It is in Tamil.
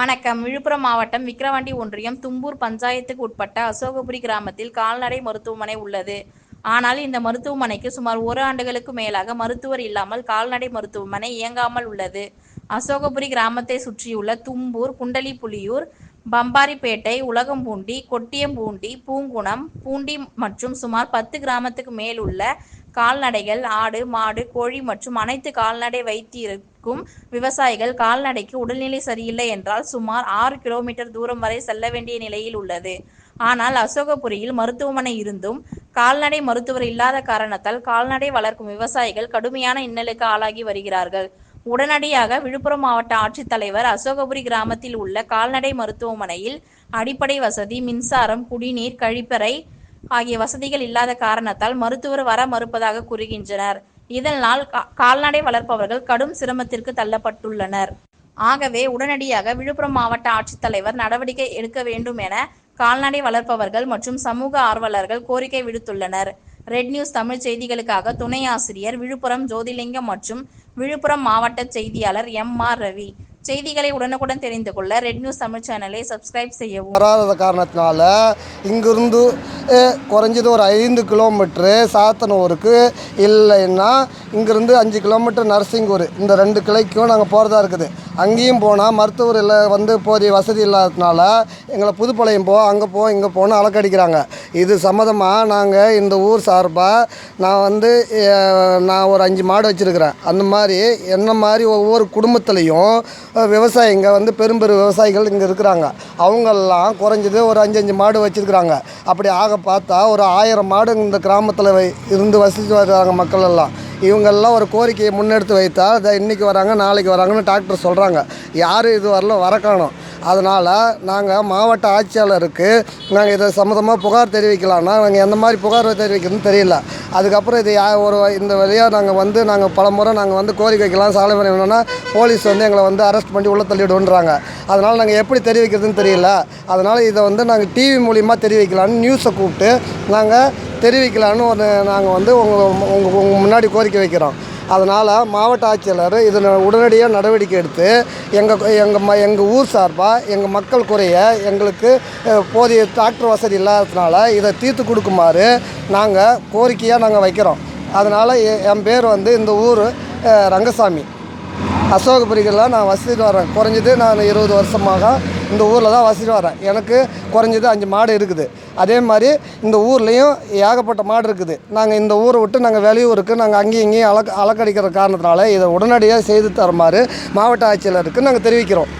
வணக்கம். விழுப்புரம் மாவட்டம் விக்கிரவாண்டி ஒன்றியம் தும்பூர் பஞ்சாயத்துக்கு உட்பட்ட அசோகபுரி கிராமத்தில் கால்நடை மருத்துவமனை உள்ளது. ஆனால் இந்த மருத்துவமனைக்கு சுமார் ஒரு ஆண்டுகளுக்கு மேலாக மருத்துவர் இல்லாமல் கால்நடை மருத்துவமனை இயங்காமல் உள்ளது. அசோகபுரி கிராமத்தை சுற்றியுள்ள தும்பூர் குண்டலிப்புலியூர் பம்பாரிப்பேட்டை உலகம்பூண்டி கொட்டியம்பூண்டி பூங்குணம் பூண்டி மற்றும் சுமார் பத்து கிராமத்துக்கு மேல் உள்ள கால்நடைகள் ஆடு மாடு கோழி மற்றும் அனைத்து கால்நடை வைத்திய வைத்திருக்கும் விவசாயிகள் கால்நடைக்கு உடல்நிலை சரியில்லை என்றால் சுமார் ஆறு கிலோமீட்டர் தூரம் வரை செல்ல வேண்டிய நிலையில் உள்ளது. ஆனால் அசோகபுரியில் மருத்துவமனை இருந்தும் கால்நடை மருத்துவர் இல்லாத காரணத்தால் கால்நடை வளர்க்கும் விவசாயிகள் கடுமையான இன்னலுக்கு ஆளாகி வருகிறார்கள். உடனடியாக விழுப்புரம் மாவட்ட ஆட்சித்தலைவர் அசோகபுரி கிராமத்தில் உள்ள கால்நடை மருத்துவமனையில் அடிப்படை வசதி மின்சாரம் குடிநீர் கழிப்பறை ஆகிய வசதிகள் இல்லாத காரணத்தால் மருத்துவர் வர மறுப்பதாக கூறுகின்றனர். இதனால் கால்நடை வளர்ப்பவர்கள் கடும் சிரமத்திற்கு தள்ளப்பட்டுள்ளனர். ஆகவே உடனடியாக விழுப்புரம் மாவட்ட ஆட்சித்தலைவர் நடவடிக்கை எடுக்க வேண்டும் என கால்நடை வளர்ப்பவர்கள் மற்றும் சமூக ஆர்வலர்கள் கோரிக்கை விடுத்துள்ளனர். ரெட் நியூஸ் தமிழ் செய்திகளுக்காக துணை ஆசிரியர் விழுப்புரம் ஜோதிலிங்கம் மற்றும் விழுப்புரம் மாவட்ட செய்தியாளர் எம் ஆர் ரவி. செய்திகளை உடனுக்குடன் தெரிந்து கொள்ள ரெட் நியூஸ் தமிழ் சேனலை சப்ஸ்கிரைப் செய்யவும். வராத காரணத்தினால இங்கிருந்து குறைஞ்சது ஒரு ஐந்து கிலோமீட்ரு சாத்தனூருக்கு இல்லைன்னா இங்கேருந்து அஞ்சு கிலோமீட்டர் நரசிங்கூர். இந்த ரெண்டு கிளைக்கும் நாங்கள் போகிறதா இருக்குது. அங்கேயும் போனால் மருத்துவர் இல்லை வந்து போதிய வசதி இல்லாததுனால எங்களை புதுப்பாளையம் போ அங்கே போ இங்கே போன்னு அலக்கடிக்கிறாங்க. இது சம்மதமாக நாங்கள் இந்த ஊர் சார்பாக நான் வந்து நான் ஒரு அஞ்சு மாடு வச்சுருக்கிறேன். அந்த மாதிரி என்ன மாதிரி ஒவ்வொரு குடும்பத்துலேயும் விவசாயிங்க வந்து பெரும்பெரும் விவசாயிகள் இங்கே இருக்கிறாங்க. அவங்கெல்லாம் குறைஞ்சது ஒரு அஞ்சு அஞ்சு மாடு வச்சுருக்குறாங்க. அப்படி ஆக பார்த்தா ஒரு ஆயிரம் மாடு இந்த கிராமத்தில் இருந்து வசித்து வர்றாங்க மக்கள் எல்லாம் இவங்கெல்லாம் ஒரு கோரிக்கையை முன்னெடுத்து வைத்தால் இதை இன்றைக்கி வராங்க நாளைக்கு வராங்கன்னு டாக்டர் சொல்கிறாங்க யாரும் இது வரல வர காணும். அதனால் நாங்கள் மாவட்ட ஆட்சியாளருக்கு நாங்கள் இதை சம்மந்தமாக புகார் தெரிவிக்கலாம்னா நாங்கள் எந்த மாதிரி புகார் தெரிவிக்கிறதுன்னு தெரியல. அதுக்கப்புறம் இது யா- ஒரு இந்த வழியாக நாங்கள் வந்து நாங்கள் பல முறை நாங்கள் வந்து கோரிக்கை வைக்கலாம் சாலை மறியல் வேணும்னா போலீஸ் வந்து எங்களை வந்து அரெஸ்ட் பண்ணி உள்ளே தள்ளிவிடுன்றாங்க அதனால் நாங்கள் எப்படி தெரிவிக்கிறதுன்னு தெரியல. அதனால் இதை வந்து நாங்கள் டிவி மூலிமா தெரிவிக்கலான்னு நியூஸை கூப்பிட்டு நாங்கள் தெரிவிக்கலான்னு ஒரு நாங்கள் வந்து உங்கள் உங்கள் உங்கள் முன்னாடி கோரிக்கை வைக்கிறோம். அதனால் மாவட்ட ஆட்சியாளர் இதில் உடனடியாக நடவடிக்கை எடுத்து எங்கள் எங்கள் ம எங்கள் ஊர் சார்பாக எங்கள் மக்கள் குறைய எங்களுக்கு போதிய டாக்டர் வசதி இல்லாததுனால இதை தீர்த்து கொடுக்குமாறு நாங்கள் கோரிக்கையாக நாங்கள் வைக்கிறோம். அதனால் எ- என் பேர் வந்து இந்த ஊர் ரங்கசாமி. அசோகபுரிகளில் நான் வசதி வரேன் குறைஞ்சது நான் இருபது வருஷமாக இந்த ஊரில் தான் வசிச்சுட்டு வரேன். எனக்கு குறைஞ்சது அஞ்சு மாடு இருக்குது. அதே மாதிரி இந்த ஊர்லேயும் ஏகப்பட்ட மாடு இருக்குது. நாங்கள் இந்த ஊரை விட்டு நாங்கள் வெளியூருக்கு நாங்கள் அங்கேயும் இங்கேயும் அலக்க அலக்கடிக்கிற காரணத்தினால இதை உடனடியாக செய்து தருமாறு மாவட்ட ஆட்சியாளருக்கு நாங்கள் தெரிவிக்கிறோம்.